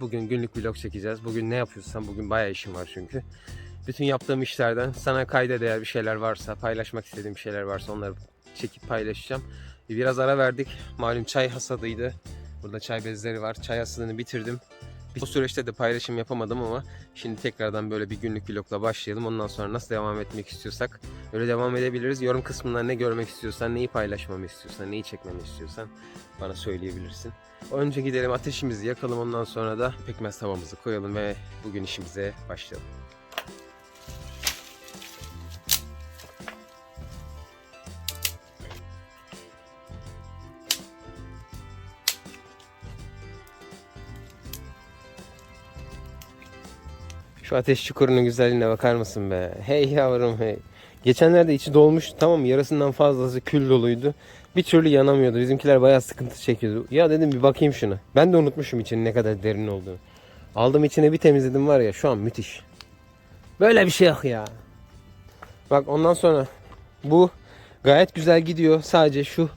Bugün günlük vlog çekeceğiz. Bugün ne yapıyorsam bugün bayağı işim var çünkü. Bütün yaptığım işlerden sana kayda değer bir şeyler varsa, paylaşmak istediğim şeyler varsa onları çekip paylaşacağım. Biraz ara verdik. Malum çay hasadıydı. Burada çay bezleri var. Çay hasadını bitirdim. Bu süreçte de paylaşım yapamadım ama şimdi tekrardan böyle bir günlük vlogla başlayalım. Ondan sonra nasıl devam etmek istiyorsak öyle devam edebiliriz. Yorum kısmından ne görmek istiyorsan, neyi paylaşmamı istiyorsan, neyi çekmemi istiyorsan bana söyleyebilirsin. Önce gidelim ateşimizi yakalım ondan sonra da pekmez tavamızı koyalım ve bugün işimize başlayalım. Şu ateş çukurunun güzelliğine bakar mısın be? Hey yavrum hey. Geçenlerde içi dolmuş tamam yarısından fazlası kül doluydu. Bir türlü yanamıyordu. Bizimkiler bayağı sıkıntı çekiyordu. Ya dedim bir bakayım şuna. Ben de unutmuşum içinin ne kadar derin olduğunu. Aldım içine bir temizledim var ya şu an müthiş. Böyle bir şey yok ya. Bak ondan sonra bu gayet güzel gidiyor. Sadece şu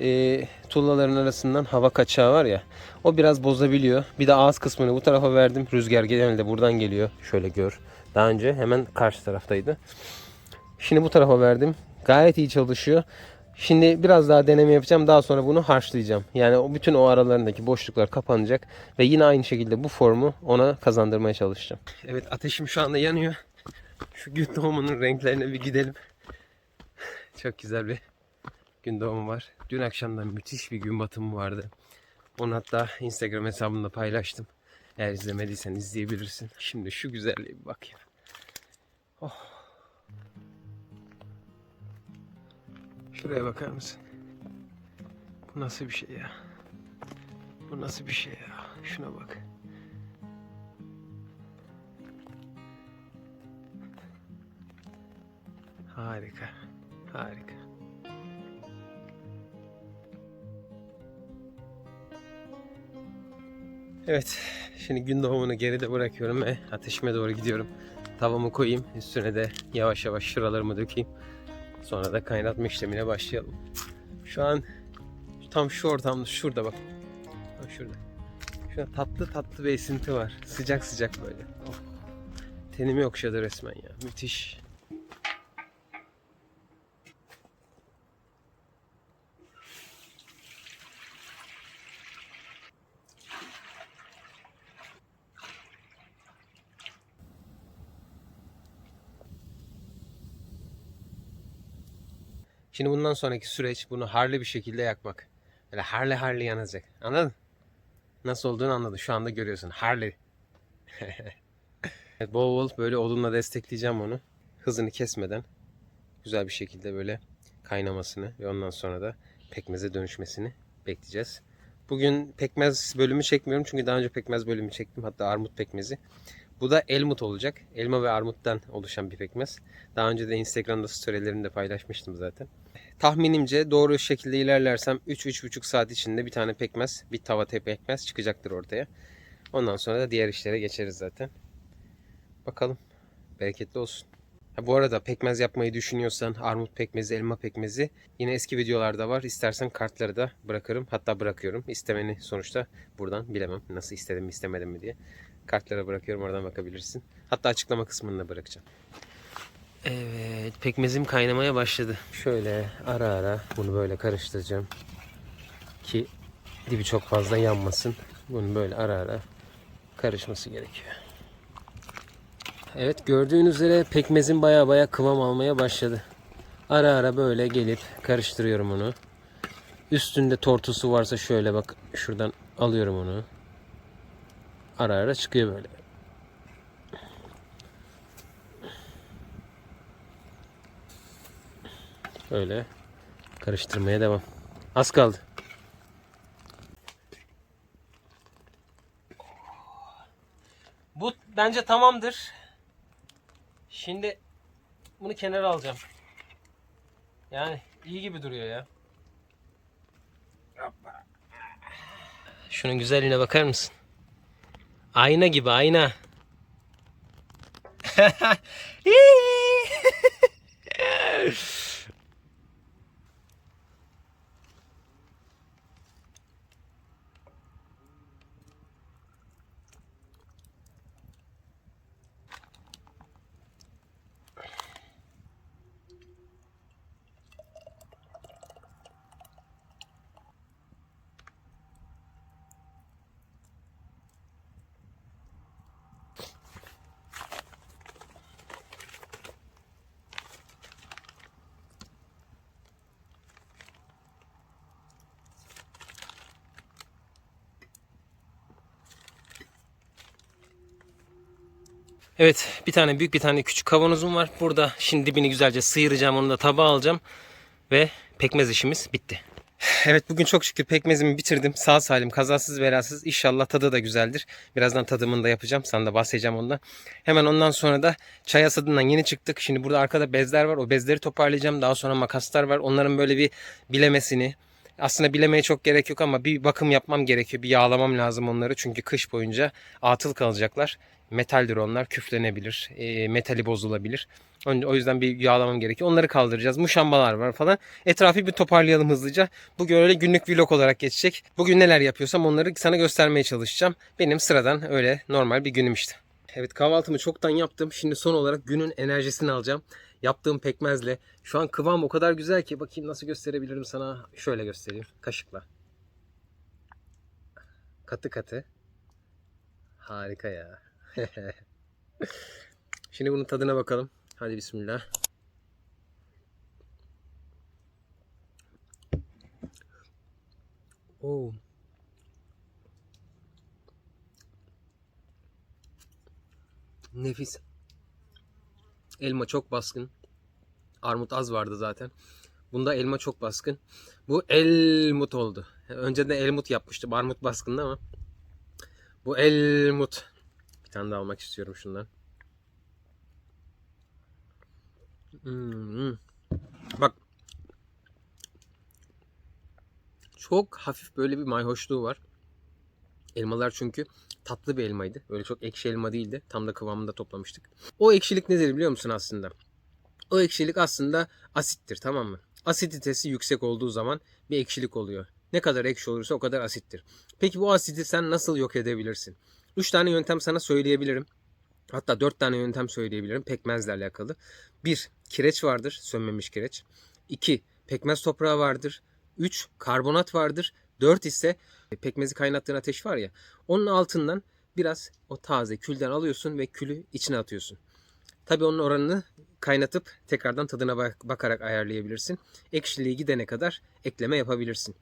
e, tuğlaların arasından hava kaçağı var ya. O biraz bozabiliyor. Bir de ağız kısmını bu tarafa verdim. Rüzgar genelde buradan geliyor. Şöyle gör. Daha önce hemen karşı taraftaydı. Şimdi bu tarafa verdim. Gayet iyi çalışıyor. Şimdi biraz daha deneme yapacağım. Daha sonra bunu harçlayacağım. Yani o bütün o aralarındaki boşluklar kapanacak. Ve yine aynı şekilde bu formu ona kazandırmaya çalışacağım. Evet ateşim şu anda yanıyor. Şu gün doğumunun renklerine bir gidelim. Çok güzel bir gün doğumu var. Dün akşamdan müthiş bir gün batımı vardı. Onu hatta Instagram hesabımda paylaştım. Eğer izlemediysen izleyebilirsin. Şimdi şu güzelliğe bir bak ya. Oh. Şuraya bakar mısın? Bu nasıl bir şey ya? Bu nasıl bir şey ya? Şuna bak. Harika. Harika. Evet, şimdi gün doğumunu geride bırakıyorum ve ateşime doğru gidiyorum. Tavamı koyayım, üstüne de yavaş yavaş şuralarımı dökeyim. Sonra da kaynatma işlemine başlayalım. Şu an tam şu ortamda, şurada bak. Bak şurada. Şurada tatlı tatlı bir esinti var. Sıcak sıcak böyle. Oh. Tenimi okşadı resmen ya. Müthiş. Şimdi bundan sonraki süreç bunu harlı bir şekilde yakmak. Böyle harlı harlı yanacak. Anladın? Nasıl olduğunu anladın. Şu anda görüyorsun. Harlı. evet, bol bol böyle odunla destekleyeceğim onu. Hızını kesmeden güzel bir şekilde böyle kaynamasını ve ondan sonra da pekmeze dönüşmesini bekleyeceğiz. Bugün pekmez bölümü çekmiyorum çünkü daha önce pekmez bölümü çektim. Hatta armut pekmezi. Bu da elmut olacak. Elma ve armuttan oluşan bir pekmez. Daha önce de Instagram'da storylerimde paylaşmıştım zaten. Tahminimce doğru şekilde ilerlersem 3-3,5 saat içinde bir tane pekmez, bir tava te pekmez çıkacaktır ortaya. Ondan sonra da diğer işlere geçeriz zaten. Bakalım. Bereketli olsun. Ha, bu arada pekmez yapmayı düşünüyorsan armut pekmezi, elma pekmezi yine eski videolarda var. İstersen kartları da bırakırım. Hatta bırakıyorum. İstemeni sonuçta buradan bilemem. Nasıl istedim mi istemedim mi diye. Kartlara bırakıyorum oradan bakabilirsin. Hatta açıklama kısmını da bırakacağım. Evet pekmezim kaynamaya başladı. Şöyle ara ara bunu böyle karıştıracağım. Ki dibi çok fazla yanmasın. Bunu böyle ara ara karışması gerekiyor. Evet gördüğünüz üzere pekmezim baya baya kıvam almaya başladı. Ara ara böyle gelip karıştırıyorum onu. Üstünde tortusu varsa şöyle bak şuradan alıyorum onu. Ara ara çıkıyor böyle. Öyle karıştırmaya devam. Az kaldı. Bu bence tamamdır. Şimdi bunu kenara alacağım. Yani iyi gibi duruyor ya. Şunun güzelliğine bakar mısın? Ayna gibi ayna. Evet bir tane büyük bir tane küçük kavanozum var. Burada şimdi dibini güzelce sıyıracağım onu da tabağa alacağım. Ve pekmez işimiz bitti. Evet bugün çok şükür pekmezimi bitirdim. Sağ salim kazasız belasız. İnşallah tadı da güzeldir. Birazdan tadımını da yapacağım. Sana da bahsedeceğim ondan. Hemen ondan sonra da çay hasadından yeni çıktık. Şimdi burada arkada bezler var. O bezleri toparlayacağım. Daha sonra makaslar var. Onların böyle bir bilemesini, aslında bilemeye çok gerek yok ama bir bakım yapmam gerekiyor. Bir yağlamam lazım onları. Çünkü kış boyunca atıl kalacaklar. Metaldir onlar. Küflenebilir. E, metali bozulabilir. O yüzden bir yağlamam gerekiyor. Onları kaldıracağız. Muşambalar var falan. Etrafı bir toparlayalım hızlıca. Bugün öyle günlük vlog olarak geçecek. Bugün neler yapıyorsam onları sana göstermeye çalışacağım. Benim sıradan öyle normal bir günüm işte. Evet kahvaltımı çoktan yaptım. Şimdi son olarak günün enerjisini alacağım. Yaptığım pekmezle. Şu an kıvam o kadar güzel ki bakayım nasıl gösterebilirim sana. Şöyle göstereyim. Kaşıkla. Katı katı. Harika ya. Şimdi bunun tadına bakalım. Hadi bismillah. Oo. Nefis. Elma çok baskın. Armut az vardı zaten. Bunda elma çok baskın. Bu elmut oldu. Önceden elmut yapmıştım. Armut baskındı ama. Bu elmut. Tane daha almak istiyorum şundan. Hmm. Bak. Çok hafif böyle bir mayhoşluğu var. Elmalar çünkü tatlı bir elmaydı. Böyle çok ekşi elma değildi. Tam da kıvamında toplamıştık. O ekşilik nedir biliyor musun aslında? O ekşilik aslında asittir tamam mı? Asiditesi yüksek olduğu zaman bir ekşilik oluyor. Ne kadar ekşi olursa o kadar asittir. Peki bu asidi sen nasıl yok edebilirsin? 3 tane yöntem sana söyleyebilirim. Hatta 4 tane yöntem söyleyebilirim pekmezle alakalı. 1. Kireç vardır, sönmemiş kireç. 2. Pekmez toprağı vardır. 3. Karbonat vardır. 4 ise pekmezi kaynattığın ateş var ya. Onun altından biraz o taze külden alıyorsun ve külü içine atıyorsun. Tabii onun oranını kaynatıp tekrardan tadına bak- bakarak ayarlayabilirsin. Ekşiliği gidene kadar ekleme yapabilirsin.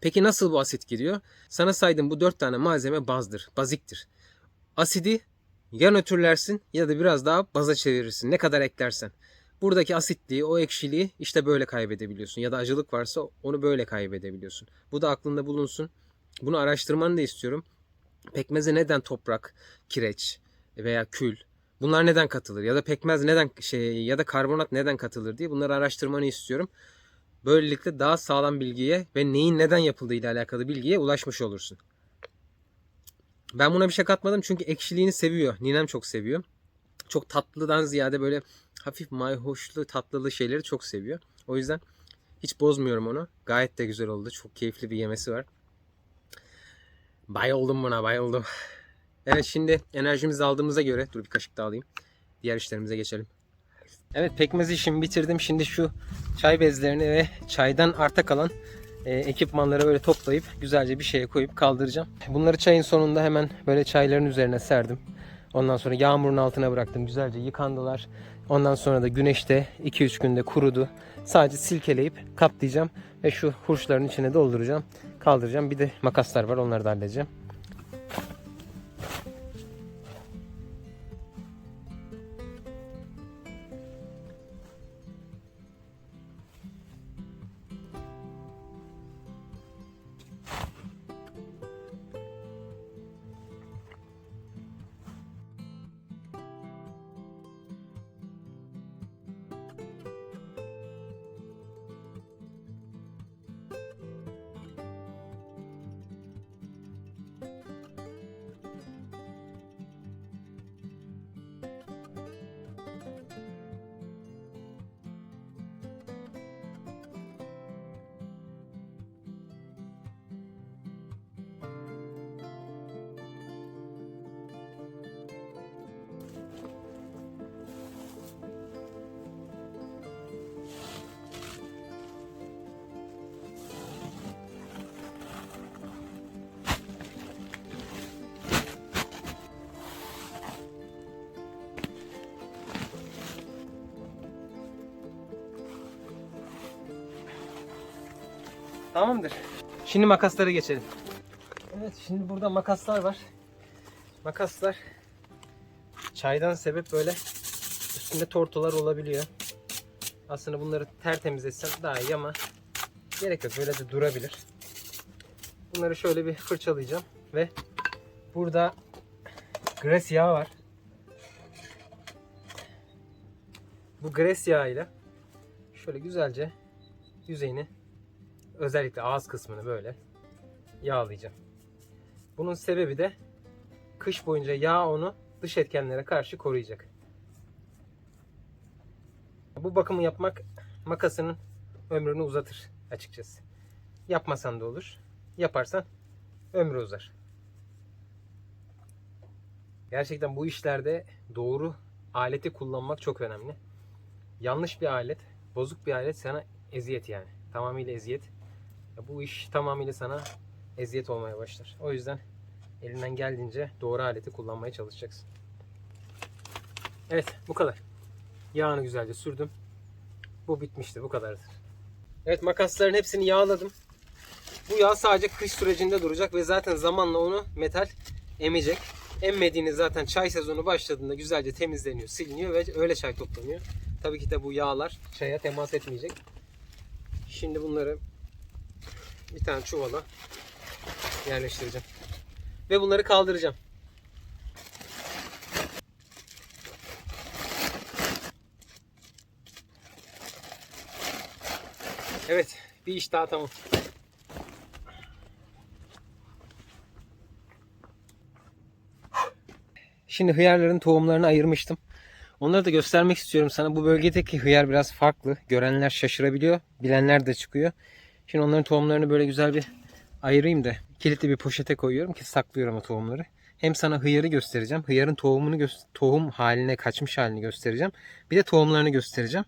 Peki nasıl bu asit gidiyor? Sana saydığım bu 4 tane malzeme bazdır, baziktir. Asidi ya nötrlersin ya da biraz daha baza çevirirsin. Ne kadar eklersen. Buradaki asitliği, o ekşiliği işte böyle kaybedebiliyorsun. Ya da acılık varsa onu böyle kaybedebiliyorsun. Bu da aklında bulunsun. Bunu araştırmanı da istiyorum. Pekmeze neden toprak, kireç veya kül bunlar neden katılır ya da pekmez neden şey ya da karbonat neden katılır diye bunları araştırmanı istiyorum. Böylelikle daha sağlam bilgiye ve neyin neden yapıldığı ile alakalı bilgiye ulaşmış olursun. Ben buna bir şey katmadım çünkü ekşiliğini seviyor. Ninem çok seviyor. Çok tatlıdan ziyade böyle hafif mayhoşlu tatlılı şeyleri çok seviyor. O yüzden hiç bozmuyorum onu. Gayet de güzel oldu. Çok keyifli bir yemesi var. Bayıldım buna bayıldım. Evet şimdi enerjimizi aldığımıza göre dur bir kaşık daha alayım. Diğer işlerimize geçelim. Evet pekmez işimi bitirdim. Şimdi şu çay bezlerini ve çaydan arta kalan e, ekipmanları böyle toplayıp güzelce bir şeye koyup kaldıracağım. Bunları çayın sonunda hemen böyle çayların üzerine serdim. Ondan sonra yağmurun altına bıraktım. Güzelce yıkandılar. Ondan sonra da güneşte 2-3 günde kurudu. Sadece silkeleyip katlayacağım ve şu hurçların içine dolduracağım. Kaldıracağım. Bir de makaslar var. Onları da halledeceğim. Tamamdır. Şimdi makaslara geçelim. Evet şimdi burada makaslar var. Makaslar çaydan sebep böyle üstünde tortular olabiliyor. Aslında bunları tertemiz etsem daha iyi ama gerek yok. Böyle de durabilir. Bunları şöyle bir fırçalayacağım ve burada gres yağı var. Bu gres yağıyla şöyle güzelce yüzeyini özellikle ağız kısmını böyle yağlayacağım. Bunun sebebi de kış boyunca yağ onu dış etkenlere karşı koruyacak. Bu bakımı yapmak makasının ömrünü uzatır açıkçası. Yapmasan da olur. Yaparsan ömrü uzar. Gerçekten bu işlerde doğru aleti kullanmak çok önemli. Yanlış bir alet, bozuk bir alet sana eziyet yani. Tamamıyla eziyet. Bu iş tamamıyla sana eziyet olmaya başlar. O yüzden elinden geldiğince doğru aleti kullanmaya çalışacaksın. Evet bu kadar. Yağını güzelce sürdüm. Bu bitmişti bu kadardır. Evet makasların hepsini yağladım. Bu yağ sadece kış sürecinde duracak ve zaten zamanla onu metal emecek. Emmediğini zaten çay sezonu başladığında güzelce temizleniyor, siliniyor ve öyle çay toplanıyor. Tabii ki de bu yağlar çaya temas etmeyecek. Şimdi bunları bir tane çuvala yerleştireceğim. Ve bunları kaldıracağım. Evet, bir iş daha tamam. Şimdi hıyarların tohumlarını ayırmıştım. Onları da göstermek istiyorum sana. Bu bölgedeki hıyar biraz farklı. Görenler şaşırabiliyor. Bilenler de çıkıyor. Şimdi onların tohumlarını böyle güzel bir ayırayım da kilitli bir poşete koyuyorum ki saklıyorum o tohumları. Hem sana hıyarı göstereceğim. Hıyarın tohumunu tohum haline kaçmış halini göstereceğim. Bir de tohumlarını göstereceğim.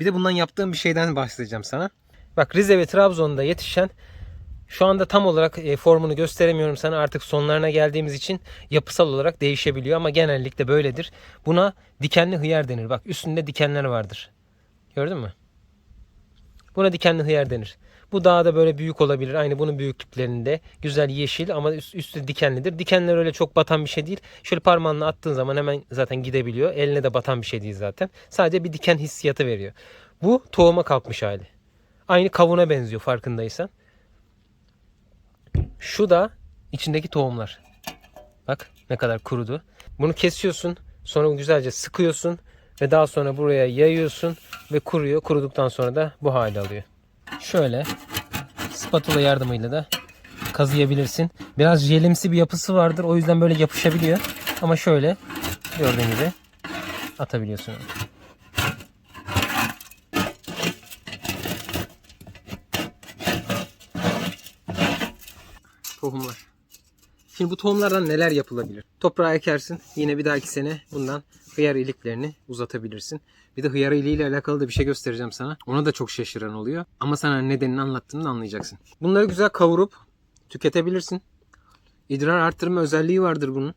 Bir de bundan yaptığım bir şeyden bahsedeceğim sana. Bak Rize ve Trabzon'da yetişen şu anda tam olarak e, formunu gösteremiyorum sana artık sonlarına geldiğimiz için yapısal olarak değişebiliyor ama genellikle böyledir. Buna dikenli hıyar denir. Bak üstünde dikenler vardır. Gördün mü? Buna dikenli hıyar denir. Bu daha da böyle büyük olabilir. Aynı bunun büyüklüklerinde. Güzel yeşil ama üst, üstü dikenlidir. Dikenler öyle çok batan bir şey değil. Şöyle parmağınla attığın zaman hemen zaten gidebiliyor. Eline de batan bir şey değil zaten. Sadece bir diken hissiyatı veriyor. Bu tohuma kalkmış hali. Aynı kavuna benziyor farkındaysan. Şu da içindeki tohumlar. Bak ne kadar kurudu. Bunu kesiyorsun. Sonra güzelce sıkıyorsun. Ve daha sonra buraya yayıyorsun. Ve kuruyor. Kuruduktan sonra da bu hale alıyor. Şöyle spatula yardımıyla da kazıyabilirsin. Biraz jelimsi bir yapısı vardır. O yüzden böyle yapışabiliyor. Ama şöyle gördüğün gibi atabiliyorsun. Tohumlar. Şimdi bu tohumlardan neler yapılabilir? Toprağa ekersin. Yine bir dahaki sene bundan hıyar iliklerini uzatabilirsin. Bir de hıyar iliğiyle alakalı da bir şey göstereceğim sana. Ona da çok şaşıran oluyor. Ama sana nedenini anlattığımda anlayacaksın. Bunları güzel kavurup tüketebilirsin. İdrar arttırma özelliği vardır bunun.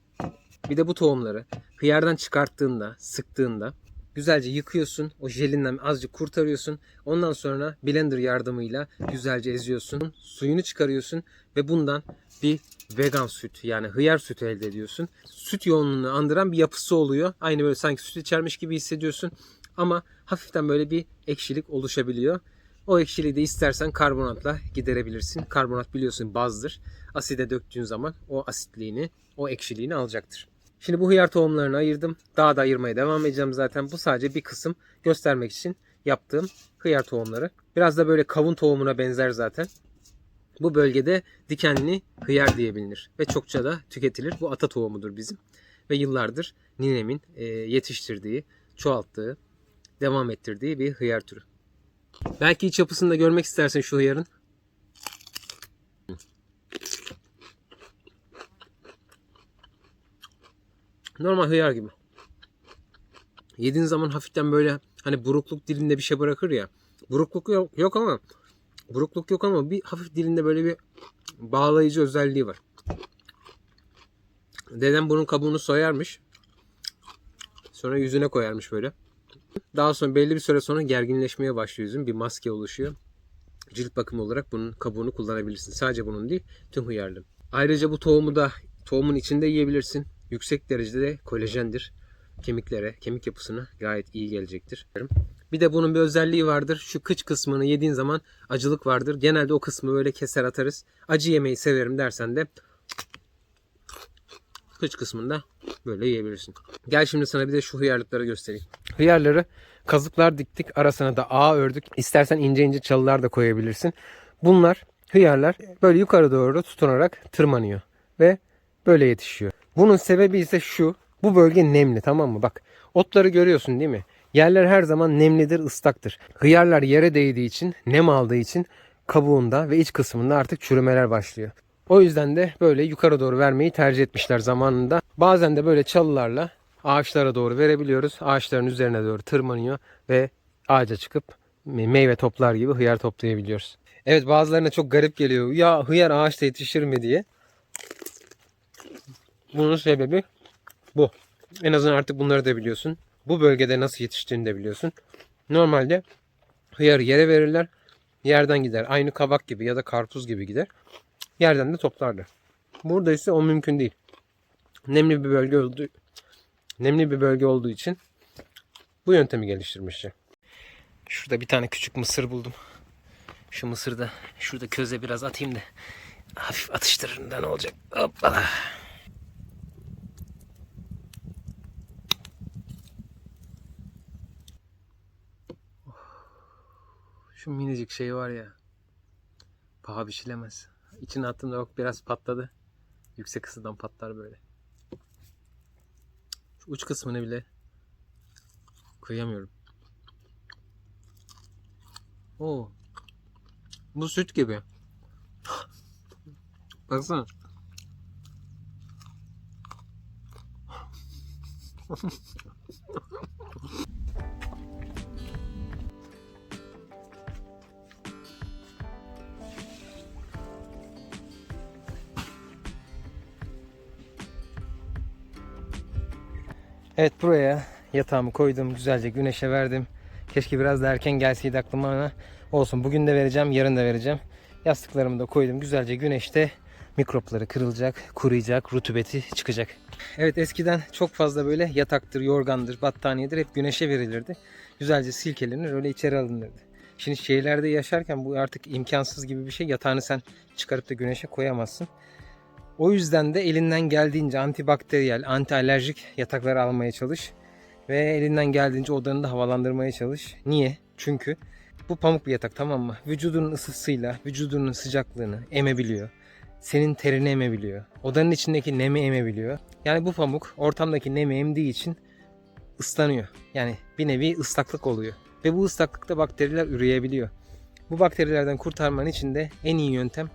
Bir de bu tohumları hıyardan çıkarttığında, sıktığında güzelce yıkıyorsun. O jelinden azıcık kurtarıyorsun. Ondan sonra blender yardımıyla güzelce eziyorsun. Suyunu çıkarıyorsun ve bundan bir vegan süt yani hıyar sütü elde ediyorsun. Süt yoğunluğunu andıran bir yapısı oluyor. Aynı böyle sanki süt içermiş gibi hissediyorsun. Ama hafiften böyle bir ekşilik oluşabiliyor. O ekşiliği de istersen karbonatla giderebilirsin. Karbonat biliyorsun bazdır. Aside döktüğün zaman o asitliğini, o ekşiliğini alacaktır. Şimdi bu hıyar tohumlarını ayırdım. Daha da ayırmaya devam edeceğim zaten. Bu sadece bir kısım göstermek için yaptığım hıyar tohumları. Biraz da böyle kavun tohumuna benzer zaten. Bu bölgede dikenli hıyar diye bilinir ve çokça da tüketilir. Bu ata tohumudur bizim ve yıllardır ninemin e, yetiştirdiği, çoğalttığı, devam ettirdiği bir hıyar türü. Belki iç yapısını da görmek istersin şu hıyarın. Normal hıyar gibi. Yediğin zaman hafiften böyle hani burukluk dilinde bir şey bırakır ya. Burukluk yok, yok ama burukluk yok ama bir hafif dilinde böyle bir bağlayıcı özelliği var. Dedem bunun kabuğunu soyarmış. Sonra yüzüne koyarmış böyle. Daha sonra belli bir süre sonra gerginleşmeye başlıyor yüzün. Bir maske oluşuyor. Cilt bakımı olarak bunun kabuğunu kullanabilirsin. Sadece bunun değil, tüm hıyarlı. Ayrıca bu tohumu da tohumun içinde yiyebilirsin. Yüksek derecede kolajendir. kemiklere, kemik yapısına gayet iyi gelecektir. Bir de bunun bir özelliği vardır. Şu kıç kısmını yediğin zaman acılık vardır. Genelde o kısmı böyle keser atarız. Acı yemeyi severim dersen de kıç kısmında böyle yiyebilirsin. Gel şimdi sana bir de şu hıyarlıkları göstereyim. Hıyarları kazıklar diktik. Arasına da ağ ördük. İstersen ince ince çalılar da koyabilirsin. Bunlar hıyarlar böyle yukarı doğru tutunarak tırmanıyor. Ve böyle yetişiyor. Bunun sebebi ise şu. Bu bölge nemli tamam mı? Bak otları görüyorsun değil mi? Yerler her zaman nemlidir, ıslaktır. Hıyarlar yere değdiği için, nem aldığı için kabuğunda ve iç kısmında artık çürümeler başlıyor. O yüzden de böyle yukarı doğru vermeyi tercih etmişler zamanında. Bazen de böyle çalılarla ağaçlara doğru verebiliyoruz. Ağaçların üzerine doğru tırmanıyor ve ağaca çıkıp meyve toplar gibi hıyar toplayabiliyoruz. Evet bazılarına çok garip geliyor. Ya hıyar ağaçta yetişir mi diye. Bunun sebebi bu. En azından artık bunları da biliyorsun. Bu bölgede nasıl yetiştiğini de biliyorsun. Normalde hıyarı yere verirler. Yerden gider. Aynı kabak gibi ya da karpuz gibi gider. Yerden de toplarlar. Burada ise o mümkün değil. Nemli bir bölge olduğu nemli bir bölge olduğu için bu yöntemi geliştirmişler. Şurada bir tane küçük mısır buldum. Şu mısırda şurada köze biraz atayım da hafif atıştırırım ne olacak. Hoppala. Şu minicik şey var ya. Paha biçilemez. İçine attığımda bak biraz patladı. Yüksek ısıdan patlar böyle. Şu uç kısmını bile kıyamıyorum. Oo. Bu süt gibi. Baksana. Evet buraya yatağımı koydum. Güzelce güneşe verdim. Keşke biraz da erken gelseydi aklıma ama olsun. Bugün de vereceğim, yarın da vereceğim. Yastıklarımı da koydum. Güzelce güneşte mikropları kırılacak, kuruyacak, rutubeti çıkacak. Evet eskiden çok fazla böyle yataktır, yorgandır, battaniyedir hep güneşe verilirdi. Güzelce silkelenir öyle içeri alınırdı. Şimdi şehirlerde yaşarken bu artık imkansız gibi bir şey. Yatağını sen çıkarıp da güneşe koyamazsın. O yüzden de elinden geldiğince antibakteriyel, antialerjik yatakları almaya çalış. Ve elinden geldiğince odanı da havalandırmaya çalış. Niye? Çünkü bu pamuk bir yatak tamam mı? Vücudunun ısısıyla vücudunun sıcaklığını emebiliyor. Senin terini emebiliyor. Odanın içindeki nemi emebiliyor. Yani bu pamuk ortamdaki nemi emdiği için ıslanıyor. Yani bir nevi ıslaklık oluyor. Ve bu ıslaklıkta bakteriler üreyebiliyor. Bu bakterilerden kurtarman için de en iyi yöntem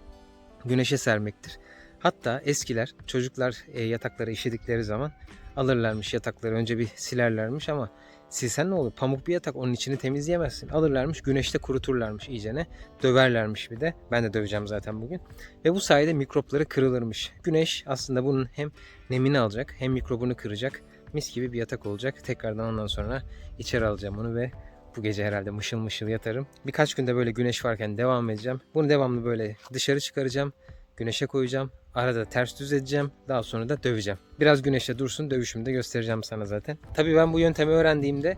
güneşe sermektir. Hatta eskiler çocuklar e, yataklara işedikleri zaman alırlarmış yatakları önce bir silerlermiş ama silsen ne olur pamuk bir yatak onun içini temizleyemezsin. Alırlarmış güneşte kuruturlarmış iyicene döverlermiş bir de ben de döveceğim zaten bugün ve bu sayede mikropları kırılırmış. Güneş aslında bunun hem nemini alacak hem mikrobunu kıracak mis gibi bir yatak olacak. Tekrardan ondan sonra içeri alacağım onu ve bu gece herhalde mışıl mışıl yatarım. Birkaç günde böyle güneş varken devam edeceğim. Bunu devamlı böyle dışarı çıkaracağım. Güneşe koyacağım. Arada ters düz edeceğim. Daha sonra da döveceğim. Biraz güneşte dursun dövüşümü de göstereceğim sana zaten. Tabii ben bu yöntemi öğrendiğimde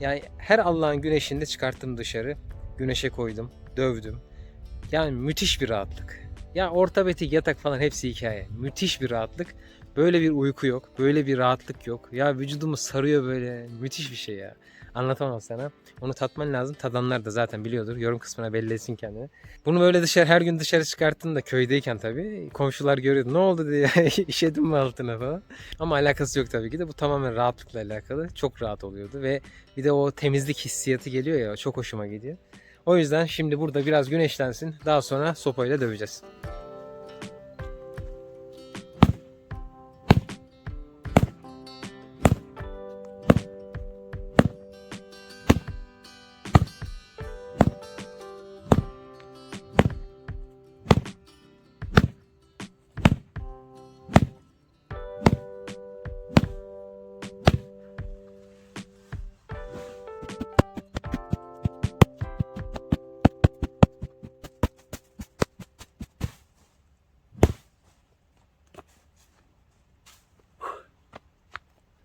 yani her Allah'ın güneşinde çıkarttım dışarı. Güneşe koydum. Dövdüm. Yani müthiş bir rahatlık. Ya ortopedik yatak falan hepsi hikaye. Müthiş bir rahatlık. Böyle bir uyku yok. Böyle bir rahatlık yok. Ya vücudumu sarıyor böyle. Müthiş bir şey ya. Anlatamam sana. Onu tatman lazım. Tadanlar da zaten biliyordur. Yorum kısmına belli etsin kendini. Bunu böyle dışarı her gün dışarı çıkarttın da köydeyken tabii. Komşular görüyordu. Ne oldu diye. İşedin mi altına falan. Ama alakası yok tabii ki de. Bu tamamen rahatlıkla alakalı. Çok rahat oluyordu ve bir de o temizlik hissiyatı geliyor ya. Çok hoşuma gidiyor. O yüzden şimdi burada biraz güneşlensin. Daha sonra sopayla döveceğiz.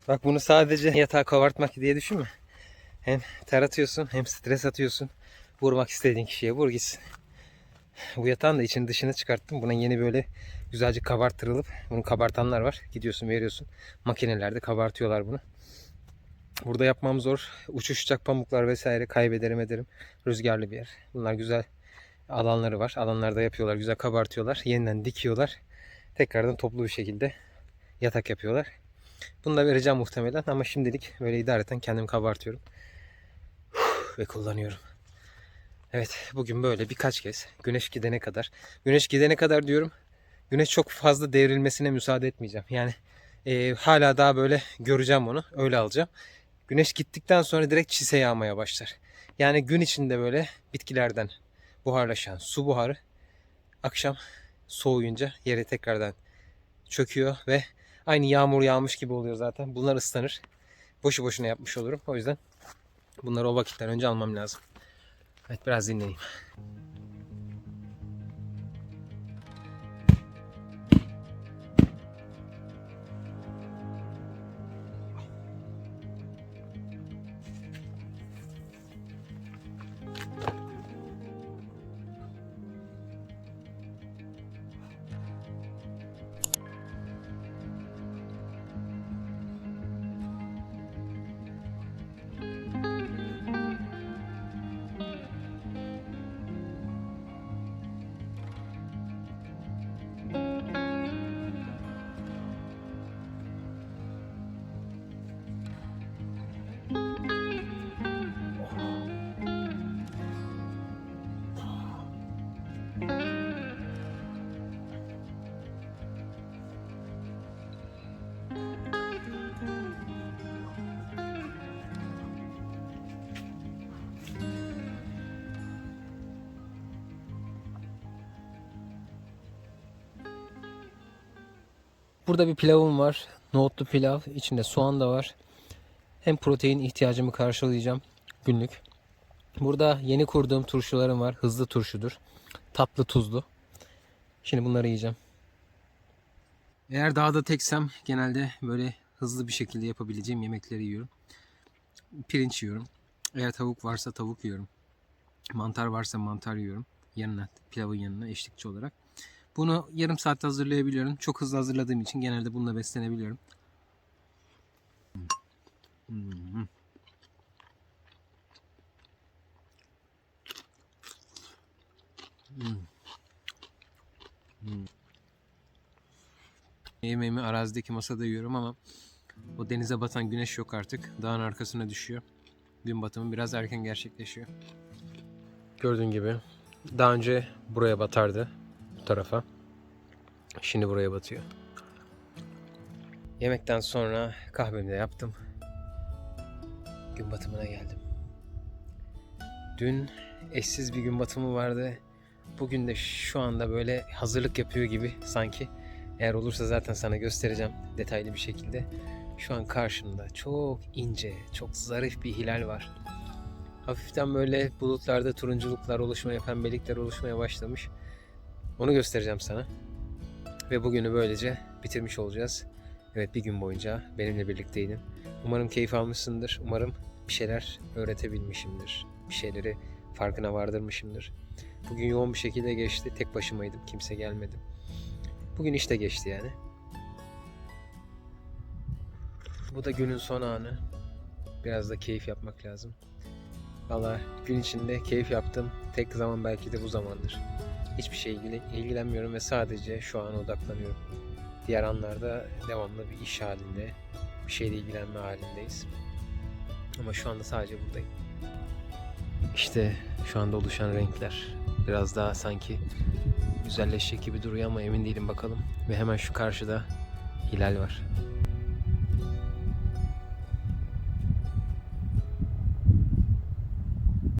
Bak bunu sadece yatağa kabartmak diye düşünme. Hem ter atıyorsun hem stres atıyorsun. Vurmak istediğin kişiye vur gitsin. Bu yatağın da içini dışını çıkarttım. Buna yeni böyle güzelce kabarttırılıp bunu kabartanlar var. Gidiyorsun veriyorsun. Makinelerde kabartıyorlar bunu. Burada yapmam zor. Uçuşacak pamuklar vesaire kaybederim ederim. Rüzgarlı bir yer. Bunlar güzel alanları var. Alanlarda yapıyorlar. Güzel kabartıyorlar. Yeniden dikiyorlar. Tekrardan toplu bir şekilde yatak yapıyorlar. Bunu da vereceğim muhtemelen ama şimdilik böyle idareten kendim kabartıyorum. Ve kullanıyorum. Evet bugün böyle birkaç kez güneş gidene kadar. Güneş gidene kadar diyorum. Güneş çok fazla devrilmesine müsaade etmeyeceğim. Yani e, hala daha böyle göreceğim onu. Öyle alacağım. Güneş gittikten sonra direkt çise yağmaya başlar. Yani gün içinde böyle bitkilerden buharlaşan su buharı akşam soğuyunca yere tekrardan çöküyor ve aynı yağmur yağmış gibi oluyor zaten. Bunlar ıslanır. Boşu boşuna yapmış olurum. O yüzden bunları o vakitten önce almam lazım. Evet biraz dinleneyim. Burada bir pilavım var. Nohutlu pilav. İçinde soğan da var. Hem protein ihtiyacımı karşılayacağım günlük. Burada yeni kurduğum turşularım var. Hızlı turşudur. Tatlı tuzlu. Şimdi bunları yiyeceğim. Eğer dağda teksem genelde böyle hızlı bir şekilde yapabileceğim yemekleri yiyorum. Pirinç yiyorum. Eğer tavuk varsa tavuk yiyorum. Mantar varsa mantar yiyorum. Yanına, pilavın yanına eşlikçi olarak. Bunu yarım saatte hazırlayabiliyorum. Çok hızlı hazırladığım için genelde bununla beslenebiliyorum. Hmm. Hmm. Hmm. Yemeğimi arazideki masada yiyorum ama o denize batan güneş yok artık. Dağın arkasına düşüyor. Gün batımı biraz erken gerçekleşiyor. Gördüğün gibi daha önce buraya batardı tarafa. Şimdi buraya batıyor. Yemekten sonra kahvemi de yaptım. Gün batımına geldim. Dün eşsiz bir gün batımı vardı. Bugün de şu anda böyle hazırlık yapıyor gibi sanki. Eğer olursa zaten sana göstereceğim detaylı bir şekilde. Şu an karşımda çok ince, çok zarif bir hilal var. Hafiften böyle bulutlarda turunculuklar oluşmaya, pembelikler oluşmaya başlamış. Onu göstereceğim sana. Ve bugünü böylece bitirmiş olacağız. Evet bir gün boyunca benimle birlikteydin. Umarım keyif almışsındır. Umarım bir şeyler öğretebilmişimdir. Bir şeyleri farkına vardırmışımdır. Bugün yoğun bir şekilde geçti. Tek başımaydım. Kimse gelmedi. Bugün işte geçti yani. Bu da günün son anı. Biraz da keyif yapmak lazım. Valla gün içinde keyif yaptım. Tek zaman belki de bu zamandır. Hiçbir şey ilgilenmiyorum ve sadece şu an odaklanıyorum. Diğer anlarda devamlı bir iş halinde, bir şeyle ilgilenme halindeyiz. Ama şu anda sadece buradayım. İşte şu anda oluşan renkler biraz daha sanki güzelleşecek gibi duruyor ama emin değilim bakalım. Ve hemen şu karşıda hilal var.